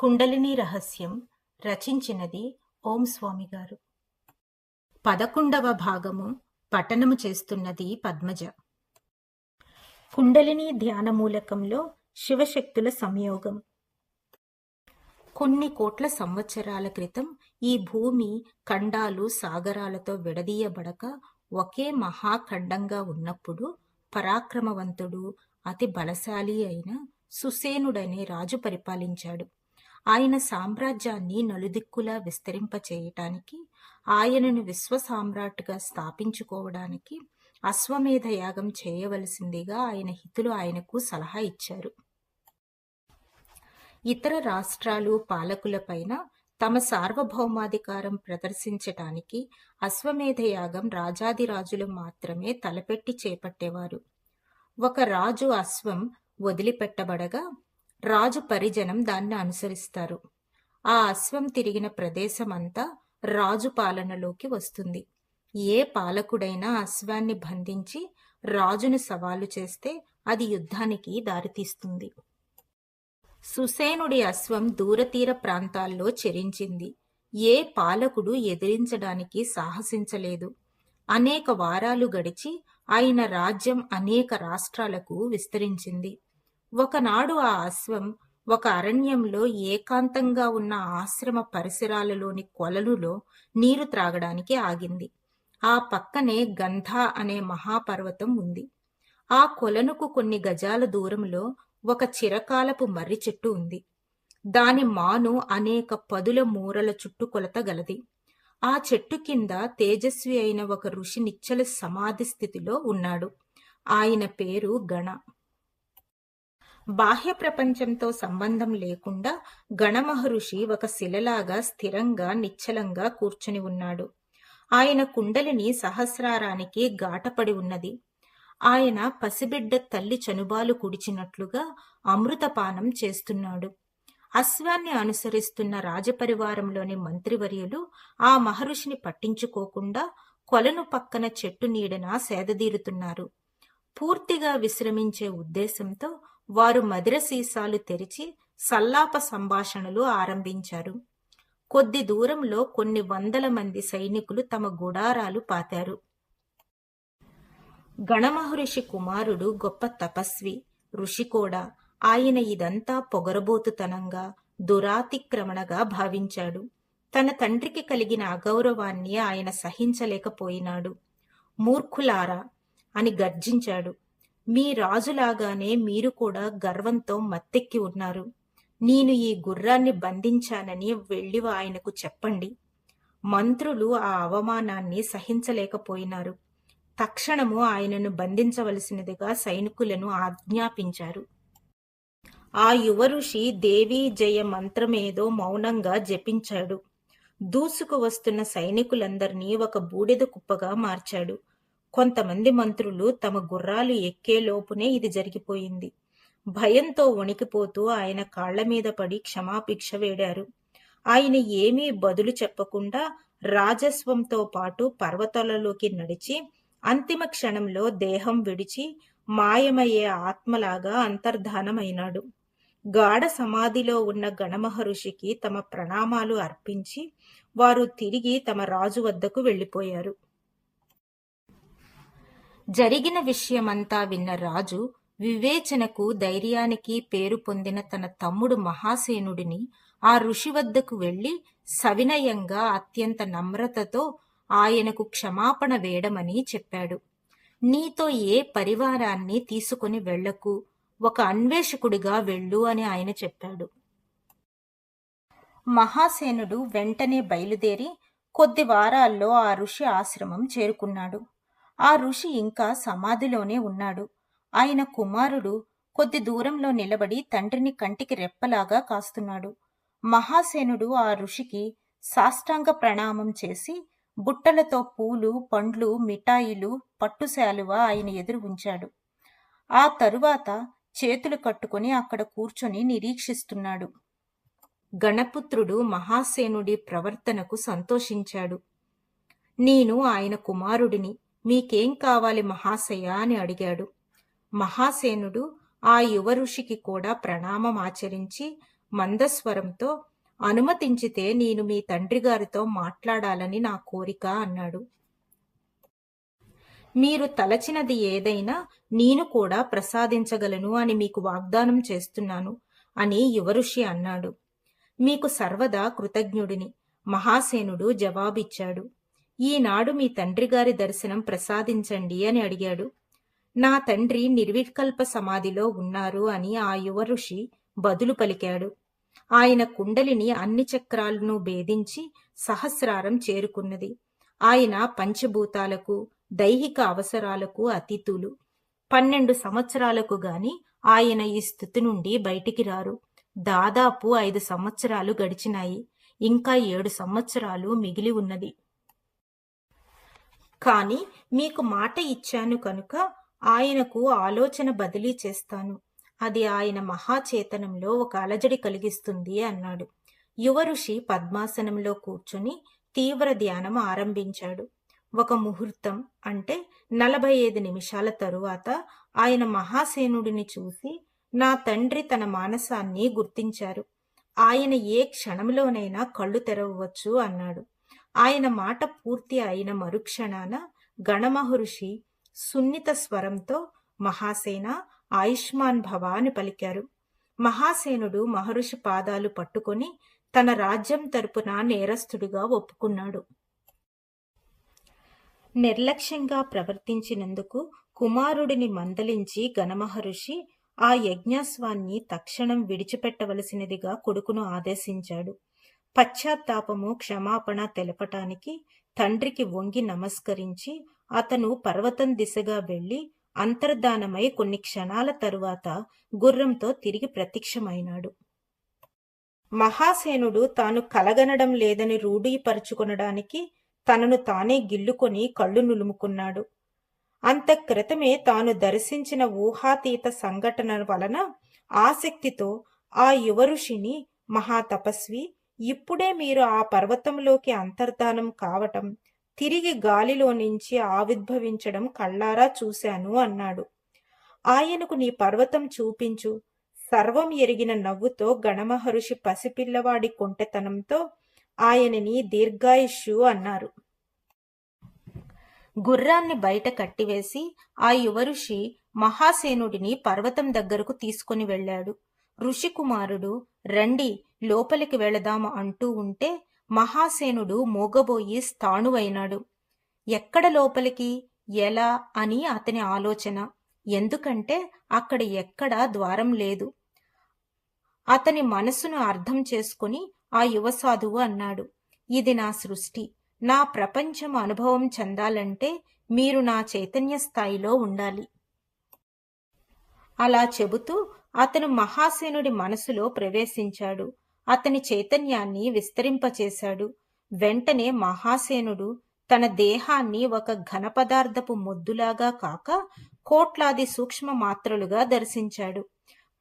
కుండలిని రహస్యం రచించినది ఓం స్వామి గారు. పదకొండవ భాగము పఠనము చేస్తున్నది పద్మజ. కుండలిని ధ్యానమూలకంలో శివశక్తుల సంయోగం. కొన్ని కోట్ల సంవత్సరాల క్రితం ఈ భూమి ఖండాలు సాగరాలతో విడదీయబడక ఒకే మహాఖండంగా ఉన్నప్పుడు పరాక్రమవంతుడు అతి బలశాలి అయిన సుసేనుడనే రాజు పరిపాలించాడు. ఆయన సామ్రాజ్యాన్ని నలుదిక్కులా విస్తరింపచేయటానికి ఆయనను విశ్వ సామ్రాట్గా స్థాపించుకోవడానికి అశ్వమేధ యాగం చేయవలసిందిగా ఆయన హితులు ఆయనకు సలహా ఇచ్చారు. ఇతర రాష్ట్రాలు పాలకులపైన తమ సార్వభౌమాధికారం ప్రదర్శించటానికి అశ్వమేధ యాగం రాజాదిరాజులు మాత్రమే తలపెట్టి చేపట్టేవారు. ఒక రాజు అశ్వం వదిలిపెట్టబడగా రాజు పరిజనం దాన్ని అనుసరిస్తారు. ఆ అశ్వం తిరిగిన ప్రదేశమంతా రాజు పాలనలోకి వస్తుంది. ఏ పాలకుడైనా అశ్వాన్ని బంధించి రాజును సవాలు చేస్తే అది యుద్ధానికి దారితీస్తుంది. సుసేనుడి అశ్వం దూరతీర ప్రాంతాల్లో చెరించింది. ఏ పాలకుడు ఎదిరించడానికి సాహసించలేదు. అనేక వారాలు గడిచి ఆయన రాజ్యం అనేక రాష్ట్రాలకు విస్తరించింది. ఒకనాడు ఆ అశ్వం ఒక అరణ్యంలో ఏకాంతంగా ఉన్న ఆశ్రమ పరిసరాలలోని కొలనులో నీరు త్రాగడానికి ఆగింది. ఆ పక్కనే గంధ అనే మహాపర్వతం ఉంది. ఆ కొలనుకు కొన్ని గజాల దూరంలో ఒక చిరకాలపు మర్రి చెట్టు ఉంది. దాని మాను అనేక పదుల మూరల చుట్టుకొలత గలది. ఆ చెట్టు కింద తేజస్వి అయిన ఒక ఋషి నిచ్చల సమాధి స్థితిలో ఉన్నాడు. ఆయన పేరు గణ. బాహ్య ప్రపంచంతో సంబంధం లేకుండా గణమహర్షి ఒక శిలలాగా స్థిరంగా నిశ్చలంగా కూర్చుని ఉన్నాడు. ఆయన కుండలిని సహస్రారానికి గాటపడి ఉన్నది. ఆయన పసిబిడ్డ తల్లి చనుబాలు కుడిచినట్లుగా అమృతపానం చేస్తున్నాడు. అశ్వాన్ని అనుసరిస్తున్న రాజపరివారంలోని మంత్రివర్యులు ఆ మహర్షిని పట్టించుకోకుండా కొలను పక్కన చెట్టు నీడన సేదదీరుతున్నారు. పూర్తిగా విశ్రమించే ఉద్దేశంతో వారు మదిర సీసాలు తెరిచి సల్లాప సంభాషణలు ఆరంభించారు. కొద్ది దూరంలో కొన్ని వందల మంది సైనికులు తమ గుడారాలు పాతారు. గణమహర్షి కుమారుడు గొప్ప తపస్వి ఋషి కూడా ఆయన ఇదంతా పొగరబోతుతనంగా దురాతిక్రమణగా భావించాడు. తన తండ్రికి కలిగిన అగౌరవాన్ని ఆయన సహించలేకపోయినాడు. మూర్ఖులారా అని గర్జించాడు. మీ రాజులాగానే మీరు కూడా గర్వంతో మత్తెక్కి ఉన్నారు. నేను ఈ గుర్రాన్ని బంధించానని వెళ్ళి ఆయనకు చెప్పండి. మంత్రులు ఆ అవమానాన్ని సహించలేకపోయినారు. తక్షణము ఆయనను బంధించవలసినదిగా సైనికులను ఆజ్ఞాపించారు. ఆ యువ ఋషి దేవీ జయ మంత్రమేదో మౌనంగా జపించాడు. దూసుకు వస్తున్న సైనికులందరినీ ఒక బూడిద కుప్పగా మార్చాడు. కొంతమంది మంత్రులు తమ గుర్రాలు ఎక్కేలోపునే ఇది జరిగిపోయింది. భయంతో వణికిపోతూ ఆయన కాళ్ళ మీద పడి క్షమాభిక్ష వేడారు. ఆయన ఏమీ బదులు చెప్పకుండా రాజస్వంతో పాటు పర్వతాలలోకి నడిచి అంతిమ క్షణంలో దేహం విడిచి మాయమయ్యే ఆత్మలాగా అంతర్ధానమైనాడు. గాఢ సమాధిలో ఉన్న గణమహర్షికి తమ ప్రణామాలు అర్పించి వారు తిరిగి తమ రాజు వద్దకు వెళ్ళిపోయారు. జరిగిన విషయమంతా విన్న రాజు వివేచనకు ధైర్యానికి పేరు పొందిన తన తమ్ముడు మహాసేనుడిని ఆ ఋషి వద్దకు వెళ్ళి సవినయంగా అత్యంత నమ్రతతో ఆయనకు క్షమాపణ వేయడమని చెప్పాడు. నీతో ఏ పరివారాన్ని తీసుకుని వెళ్ళకు ఒక అన్వేషకుడిగా వెళ్ళు అని ఆయన చెప్పాడు. మహాసేనుడు వెంటనే బయలుదేరి కొద్ది వారాల్లో ఆ ఋషి ఆశ్రమం చేరుకున్నాడు. ఆ ఋషి ఇంకా సమాధిలోనే ఉన్నాడు. ఆయన కుమారుడు కొద్ది దూరంలో నిలబడి తండ్రిని కంటికి రెప్పలాగా కాస్తున్నాడు. మహాసేనుడు ఆ ఋషికి సాష్టాంగ ప్రణామం చేసి బుట్టలతో పూలు పండ్లు మిఠాయిలు పట్టుశాలువ ఆయన ఎదురు ఉంచాడు. ఆ తరువాత చేతులు కట్టుకుని అక్కడ కూర్చొని నిరీక్షిస్తున్నాడు. గణపుత్రుడు మహాసేనుడి ప్రవర్తనకు సంతోషించాడు. నేను ఆయన కుమారుడిని మీకేం కావాలి మహాశయ అని అడిగాడు. మహాసేనుడు ఆ యువ ఋషికి కూడా ప్రణామం ఆచరించి మందస్వరంతో అనుమతించితే నేను మీ తండ్రి గారితో మాట్లాడాలని నా కోరిక అన్నాడు. మీరు తలచినది ఏదైనా నేను కూడా ప్రసాదించగలను అని మీకు వాగ్దానం చేస్తున్నాను అని యువఋషి అన్నాడు. మీకు సర్వదా కృతజ్ఞుడిని. మహాసేనుడు జవాబిచ్చాడు. ఈనాడు మీ తండ్రి గారి దర్శనం ప్రసాదించండి అని అడిగాడు. నా తండ్రి నిర్వికల్ప సమాధిలో ఉన్నారు అని ఆ యువ ఋషి బదులు పలికాడు. ఆయన కుండలిని అన్ని చక్రాలను భేదించి సహస్రారం చేరుకున్నది. ఆయన పంచభూతాలకు దైహిక అవసరాలకు అతీతులు. పన్నెండు సంవత్సరాలకు గాని ఆయన ఈ స్థితి నుండి బయటికి రారు. దాదాపు ఐదు సంవత్సరాలు గడిచినాయి. ఇంకా ఏడు సంవత్సరాలు మిగిలి ఉన్నది. కాని మీకు మాట ఇచ్చాను కనుక ఆయనకు ఆలోచన బదిలీ చేస్తాను. అది ఆయన మహాచేతనంలో ఒక అలజడి కలిగిస్తుంది అన్నాడు. యువ ఋషి పద్మాసనంలో కూర్చుని తీవ్ర ధ్యానం ఆరంభించాడు. ఒక ముహూర్తం అంటే నలభై ఐదు నిమిషాల తరువాత ఆయన మహాసేనుడిని చూసి నా తండ్రి తన మానసాన్ని గుర్తించారు. ఆయన ఏ క్షణంలోనైనా కళ్ళు తెరవవచ్చు అన్నాడు. ఆయన మాట పూర్తి అయిన మరుక్షణాన గణమహర్షి సున్నిత స్వరంతో మహాసేన ఆయుష్మాన్ భవ అని పలికారు. మహాసేనుడు మహర్షి పాదాలు పట్టుకొని తన రాజ్యం తరపున నేరస్తుడిగా ఒప్పుకున్నాడు. నిర్లక్ష్యంగా ప్రవర్తించినందుకు కుమారుడిని మందలించి గణమహర్షి ఆ యజ్ఞాస్వాన్ని తక్షణం విడిచిపెట్టవలసినదిగా కొడుకును ఆదేశించాడు. పశ్చాత్తాపము క్షమాపణ తెలపటానికి తండ్రికి వంగి నమస్కరించి అతను పర్వతం దిశగా వెళ్ళి అంతర్ధానమై కొన్ని క్షణాల తరువాత గుర్రంతో తిరిగి ప్రత్యక్షమైనాడు. మహాసేనుడు తాను కలగనడం లేదని రూఢీపరుచుకొనడానికి తనను తానే గిల్లుకొని కళ్ళు నులుముకున్నాడు. అంత క్రితమే తాను దర్శించిన ఊహాతీత సంఘటన వలన ఆసక్తితో ఆ యువ ఋషిని మహాతపస్వి ఇప్పుడే మీరు ఆ పర్వతంలోకి అంతర్ధానం కావటం తిరిగి గాలిలో నుంచి ఆవిర్భవించడం కళ్ళారా చూశాను అన్నాడు. ఆయనకు నీ పర్వతం చూపించు. సర్వం ఎరిగిన నవ్వుతో గణమహర్షి పసిపిల్లవాడి కొంటెతనంతో ఆయనని దీర్ఘాయుష్యు అన్నారు. గుర్రాన్ని బయట కట్టివేసి ఆ యువఋషి మహాసేనుడిని పర్వతం దగ్గరకు తీసుకుని వెళ్ళాడు. ఋషికుమారుడు రండి లోపలికి వెళదాము అంటూ ఉంటే మహాసేనుడు మోగబోయి స్థాణువైనాడు. ఎక్కడ లోపలికి? ఎలా అని అతని ఆలోచన. ఎందుకంటే అక్కడ ఎక్కడా ద్వారం లేదు. అతని మనసును అర్థం చేసుకుని ఆ యువ సాధువు అన్నాడు ఇది నా సృష్టి. నా ప్రపంచం అనుభవం చెందాలంటే మీరు నా చైతన్య స్థాయిలో ఉండాలి అలా చెబుతూ అతను మహాసేనుడి మనసులో ప్రవేశించాడు. అతని చైతన్యాన్ని విస్తరింపచేశాడు. వెంటనే మహాసేనుడు తన దేహాన్ని ఒక ఘన పదార్థపు మొద్దులాగా కాక కోట్లాది సూక్ష్మ మాత్రలుగా దర్శించాడు.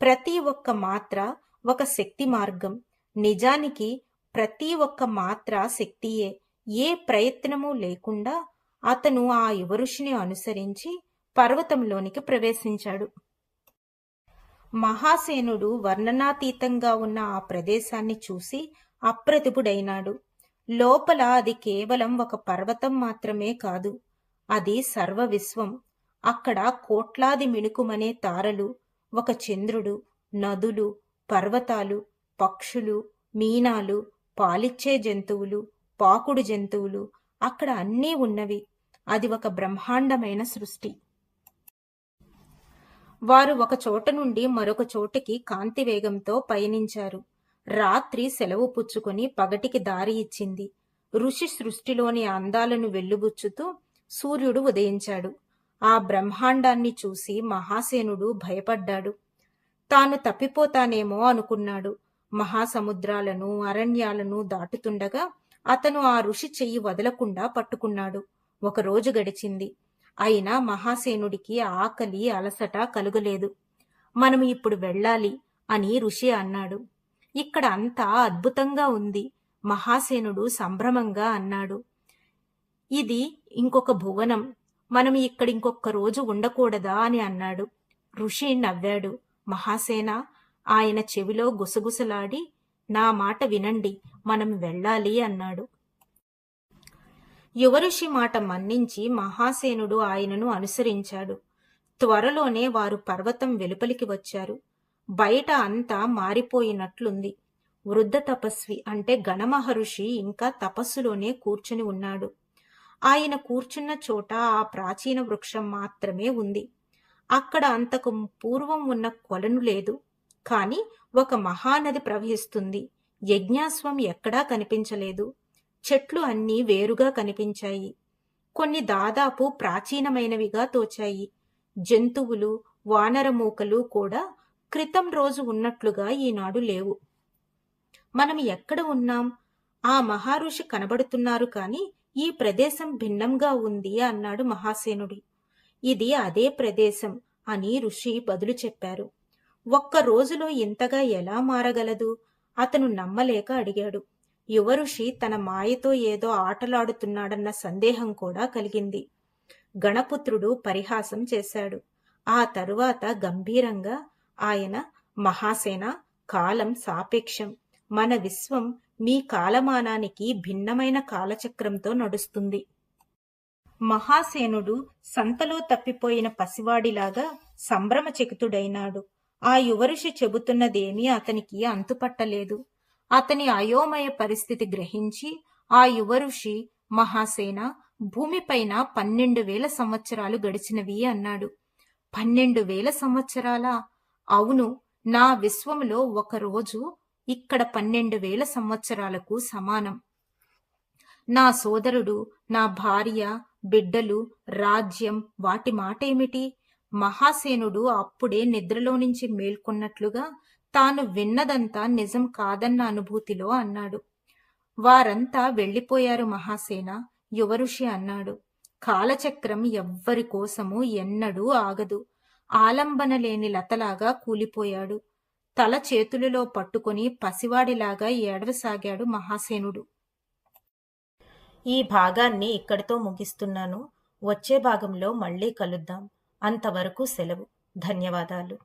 ప్రతి ఒక్క మాత్ర ఒక శక్తి మార్గం. నిజానికి ప్రతి ఒక్క మాత్ర శక్తియే. ఏ ప్రయత్నము లేకుండా అతను ఆ యువరుషిని అనుసరించి పర్వతంలోనికి ప్రవేశించాడు. మహాసేనుడు వర్ణనాతీతంగా ఉన్న ఆ ప్రదేశాన్ని చూసి అప్రతిభుడైనాడు. లోపల అది కేవలం ఒక పర్వతం మాత్రమే కాదు అది సర్వ విశ్వం అక్కడ కోట్లాది మిణుకుమనే తారలు ఒక చంద్రుడు నదులు పర్వతాలు పక్షులు మీనాలు పాలిచ్చే జంతువులు పాకుడు జంతువులు అక్కడ అన్నీ ఉన్నవి. అది ఒక బ్రహ్మాండమైన సృష్టి. వారు ఒక చోట నుండి మరొక చోటికి కాంతి వేగంతో పయనించారు. రాత్రి సెలవు పుచ్చుకొని పగటికి దారి ఇచ్చింది. ఋషి సృష్టిలోని అందాలను వెల్లుబుచ్చుతూ సూర్యుడు ఉదయించాడు. ఆ బ్రహ్మాండాన్ని చూసి మహాసేనుడు భయపడ్డాడు. తాను తప్పిపోతానేమో అనుకున్నాడు. మహాసముద్రాలను అరణ్యాలను దాటుతుండగా అతను ఆ ఋషి చెయ్యి వదలకుండా పట్టుకున్నాడు. ఒక రోజు గడిచింది. అయినా మహాసేనుడికి ఆకలి అలసట కలుగలేదు. మనం ఇప్పుడు వెళ్ళాలి అని ఋషి అన్నాడు. ఇక్కడ అంతా అద్భుతంగా ఉంది మహాసేనుడు సంభ్రమంగా అన్నాడు. ఇది ఇంకొక భువనం మనం ఇక్కడ ఇంకొక రోజు ఉండకూడదా అని అన్నాడు. ఋషి నవ్వాడు. మహాసేన ఆయన చెవిలో గుసగుసలాడి నా మాట వినండి మనం వెళ్ళాలి అన్నాడు. యువఋషి మాట మన్నించి మహాసేనుడు ఆయనను అనుసరించాడు. త్వరలోనే వారు పర్వతం వెలుపలికి వచ్చారు. బయట అంతా మారిపోయినట్లుంది. వృద్ధ తపస్వి అంటే గణమహర్షి ఇంకా తపస్సులోనే కూర్చుని ఉన్నాడు. ఆయన కూర్చున్న చోట ఆ ప్రాచీన వృక్షం మాత్రమే ఉంది. అక్కడ అంతకు పూర్వం ఉన్న కొలను లేదు. కాని ఒక మహానది ప్రవహిస్తుంది. యజ్ఞాస్వం ఎక్కడా కనిపించలేదు. చెట్లు అన్నీ వేరుగా కనిపించాయి. కొన్ని దాదాపు ప్రాచీనమైనవిగా తోచాయి. జంతువులు వానరమూకలు కూడా క్రితం రోజు ఉన్నట్లుగా ఈనాడు లేవు. మనం ఎక్కడ ఉన్నాం? ఆ మహారుషి కనబడుతున్నారు కాని ఈ ప్రదేశం భిన్నంగా ఉంది అన్నాడు మహాసేనుడి. ఇది అదే ప్రదేశం అని ఋషి బదులు చెప్పారు. ఒక్క రోజులో ఇంతగా ఎలా మారగలదు? అతను నమ్మలేక అడిగాడు. యువరుషి తన మాయతో ఏదో ఆటలాడుతున్నాడన్న సందేహం కూడా కలిగింది. గణపుత్రుడు పరిహాసం చేశాడు. ఆ తరువాత గంభీరంగా ఆయన మహాసేన కాలం సాపేక్షం. మన విశ్వం మీ కాలమానానికి భిన్నమైన కాలచక్రంతో నడుస్తుంది. మహాసేనుడు సంతలో తప్పిపోయిన పసివాడిలాగా సంభ్రమచకితుడైనాడు. ఆ యువరుషి చెబుతున్నదేమీ అతనికి అంతుపట్టలేదు. అతని అయోమయ పరిస్థితి గ్రహించి ఆ యువఋషి మహాసేన భూమిపైన పన్నెండు వేల సంవత్సరాలు గడిచినవి అన్నాడు. పన్నెండు వేల సంవత్సరాలా? అవును నా విశ్వములో ఒక రోజు ఇక్కడ పన్నెండు వేల సంవత్సరాలకు సమానం. నా సోదరుడు నా భార్య బిడ్డలు రాజ్యం వాటి మాటేమిటి? మహాసేనుడు అప్పుడే నిద్రలో నుంచి మేల్కొన్నట్లుగా తాను విన్నదంతా నిజం కాదన్న అనుభూతిలో అన్నాడు. వారంతా వెళ్ళిపోయారు మహాసేన యువఋషి అన్నాడు. కాలచక్రం ఎవ్వరి కోసము ఎన్నడూ ఆగదు. ఆలంబన లేని లతలాగా కూలిపోయాడు. తల చేతులలో పట్టుకొని పసివాడిలాగా ఏడవసాగాడు మహాసేనుడు. ఈ భాగాన్ని ఇక్కడితో ముగిస్తున్నాను. వచ్చే భాగంలో మళ్ళీ కలుద్దాం. అంతవరకు సెలవు. ధన్యవాదాలు.